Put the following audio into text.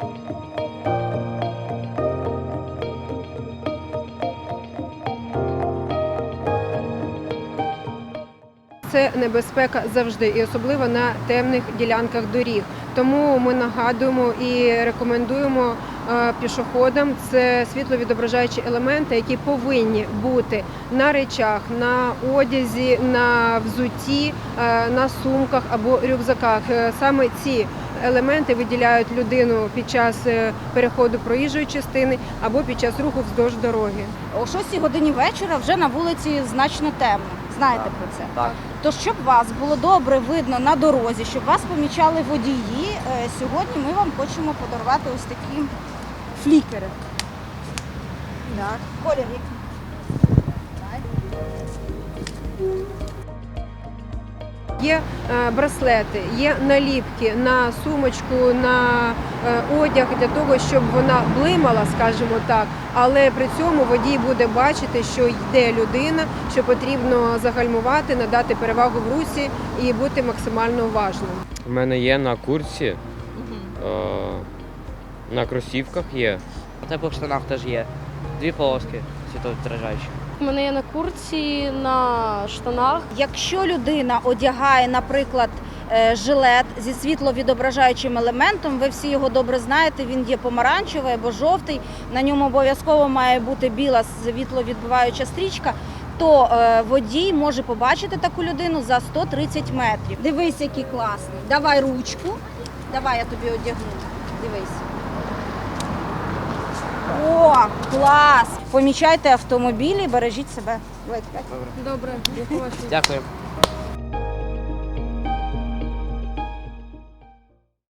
Thank you. Це небезпека завжди, і особливо на темних ділянках доріг. Тому ми нагадуємо і рекомендуємо е, пішоходам це світловідображаючі елементи, які повинні бути на речах, на одязі, на взутті, е, на сумках або рюкзаках. Е, Саме ці елементи виділяють людину під час переходу проїжджої частини або під час руху вздовж дороги. О 6 годині вечора вже на вулиці значно темно. Знаєте Так. про це? Так. То щоб вас було добре видно на дорозі, щоб вас помічали водії, е, сьогодні ми вам хочемо подарувати ось такі флікери. Так. Колір Є е, браслети, є наліпки на сумочку, на е, одяг для того, щоб вона блимала, скажімо так. Але при цьому водій буде бачити, що йде людина, що потрібно загальмувати, надати перевагу в русі і бути максимально уважним. У мене є на курці, е, на кросівках є. У тебе в штанах теж є дві полоски світловідражаючі. Мене є на курці, на штанах. Якщо людина одягає, наприклад, е, жилет зі світловідображаючим елементом, ви всі його добре знаєте, він є помаранчевий або жовтий, на ньому обов'язково має бути біла світловідбиваюча стрічка, то е, водій може побачити таку людину за 130 метрів. Дивись, який класний. Давай ручку. Давай я тобі одягну. Дивись. О, клас! Помічайте автомобілі, бережіть себе. Добре, дякую. Дякую.